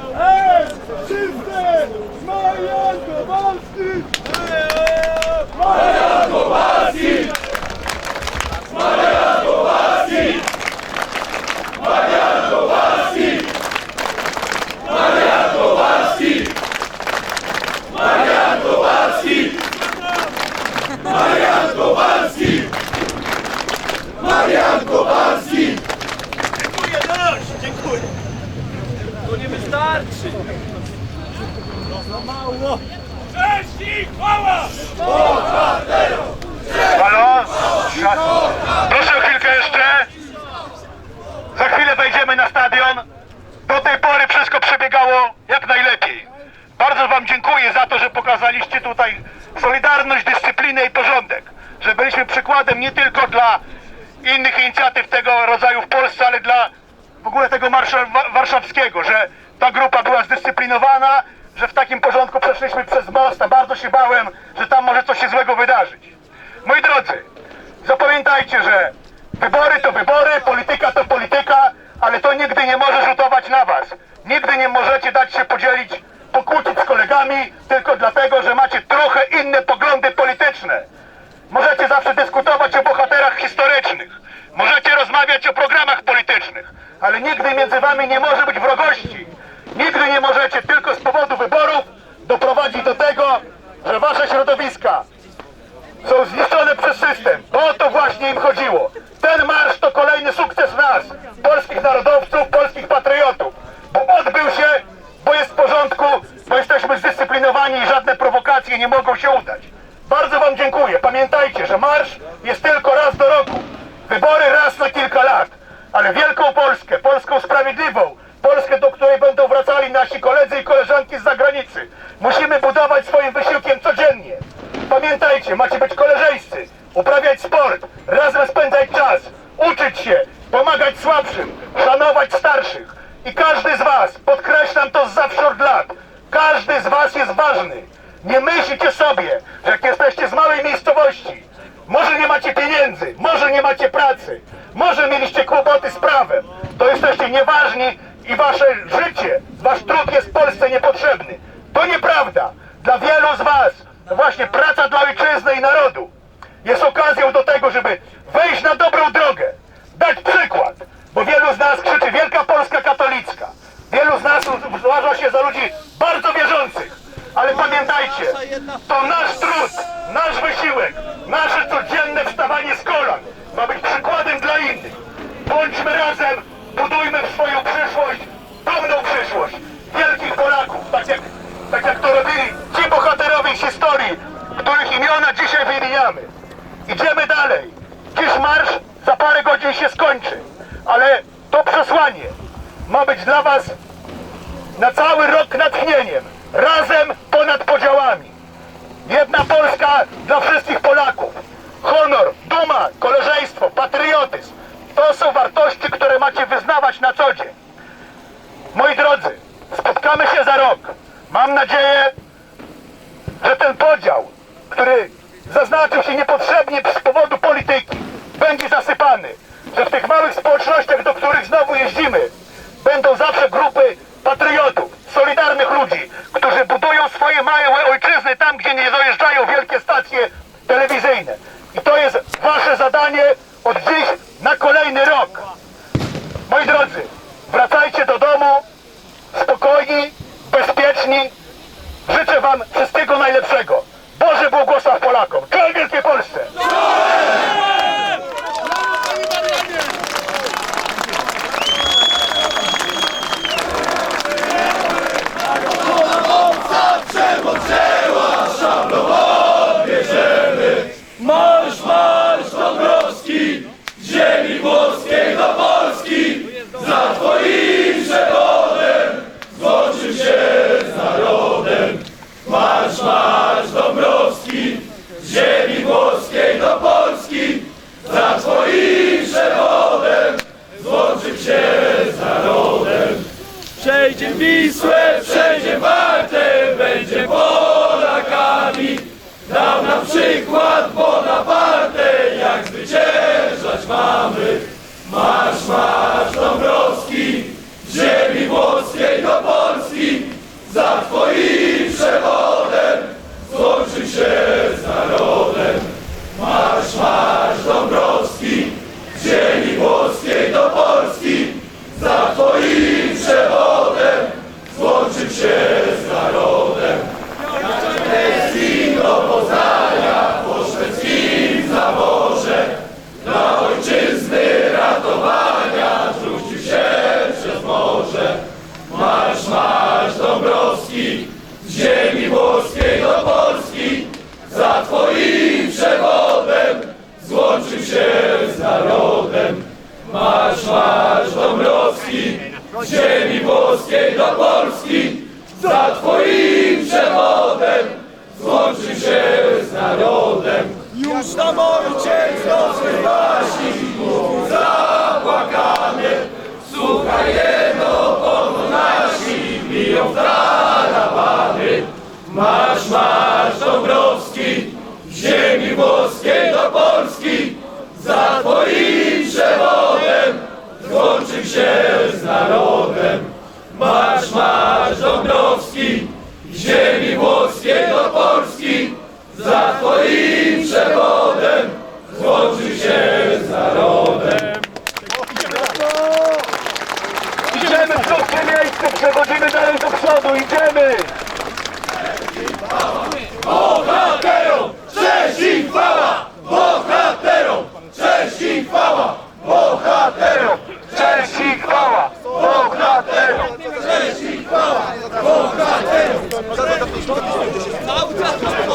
Go. Wystarczy. Mało. Cześć i chwała! Halo? Proszę o chwilkę jeszcze. Za chwilę wejdziemy na stadion. Do tej pory wszystko przebiegało jak najlepiej. Bardzo Wam dziękuję za to, że pokazaliście tutaj solidarność, dyscyplinę i porządek. Że byliśmy przykładem nie tylko dla innych inicjatyw tego rodzaju w Polsce, ale dla w ogóle tego marszu wa- warszawskiego, że ta grupa była zdyscyplinowana, że w takim porządku przeszliśmy przez most, a bardzo się bałem, że tam może coś się złego wydarzyć. Moi drodzy, zapamiętajcie, że wybory to wybory, polityka to polityka, ale to nigdy nie może rzutować na was. Nigdy nie możecie dać się podzielić, pokłócić z kolegami tylko dlatego, że macie trochę inne poglądy polityczne. Możecie zawsze dyskutować o bohaterach historycznych. Możecie rozmawiać o programach politycznych, ale nigdy między wami nie może być wrogości. Nigdy nie możecie tylko z powodu wyborów doprowadzić do tego, że wasze środowiska są zniszczone przez system, bo o to właśnie im chodziło. Ten marsz to kolejny sukces nas, polskich narodowców, polskich patriotów, bo odbył się, bo jest w porządku, bo jesteśmy zdyscyplinowani i żadne prowokacje nie mogą się udać. Bardzo wam dziękuję. Pamiętajcie, że marsz jest tylko raz do roku. Wybory raz na kilka lat. Ale wielką Polskę, Polską sprawiedliwą, Polskę, do której wracali nasi koledzy i koleżanki z zagranicy, musimy budować swoim wysiłkiem codziennie. Pamiętajcie, macie być koleżeńscy, uprawiać sport, razem spędzać czas, uczyć się, pomagać słabszym, szanować starszych. I każdy z was, podkreślam to zawsze od lat, każdy z was jest ważny. Nie myślcie sobie, że jak jesteście z małej miejscowości, może nie macie pieniędzy, może nie macie pracy, może mieliście kłopoty z prawem, to jesteście nieważni i wasze życie, wasz trud jest Polsce niepotrzebny. To nieprawda. Dla wielu z was właśnie praca dla ojczyzny i narodu jest okazją do tego, żeby wejść na dobrą drogę, dać przykład, bo wielu z nas krzyczy Wielka Polska Katolicka. Wielu z nas uważa się za ludzi bardzo wierzących, ale pamiętajcie, to nasz trud, nasz wysiłek, nasze codzienne wstawanie z kolan ma być przykładem dla innych. Bądźmy razem, budujmy swoją przyszłość, dumną przyszłość wielkich Polaków, tak jak, tak jak to robili ci bohaterowie historii, których imiona dzisiaj wymieniamy. Idziemy dalej. Dziś marsz za parę godzin się skończy, ale to przesłanie ma być dla Was na cały rok natchnieniem. Razem ponad podziałami. Jedna Polska dla wszystkich Polaków. Honor, duma, koleżeństwo, patriotyzm. To są wartości, które macie wyznawać na co dzień. Moi drodzy, spotkamy się za rok. Mam nadzieję, że ten podział, który zaznaczył się niepotrzebnie z powodu polityki, będzie zasypany. Że w tych małych społecznościach, do których znowu jeździmy, będą zawsze grupy patriotów, solidarnych ludzi, którzy budują swoje małe ojczyzny tam, gdzie nie dojeżdżają wielkie stacje telewizyjne. I to jest wasze zadanie od dziś na kolejny rok. Moi drodzy, wracajcie do domu spokojni, bezpieczni. Życzę wam wszystkiego najlepszego. Boże błogosław Polakom. Czołem Wielkiej Polsce! Marsz, marsz Dąbrowski! Z ziemi włoskiej do Polski! Za twoim przewodem złączył się z narodem. Marsz, marsz Dąbrowski! Z ziemi włoskiej do Polski! Za twoim przewodem złączył się z narodem. Przejdzie Wisłę, przejdzie Wartę, będzie Polakami. Dał nam przykład Bonaparte, jak zwyciężać mamy. Ziemi włoskiej do Polski, za Twoim przewodem złączy się z narodem. Już nam ojciec Nocny wasi mówił zapłakany, słuchaj jedno, pod nasi biją tarawany. Marsz, marsz Dąbrowski, z ziemi włoskiej do Polski, za Twoim przewodem złączył się z narodem. Marsz, marsz Dąbrowski, ziemi włoskiej do Polski, za Twoim przewodem złączył się z narodem. Idziemy w prostsze miejsce, przechodzimy dalej do przodu, idziemy!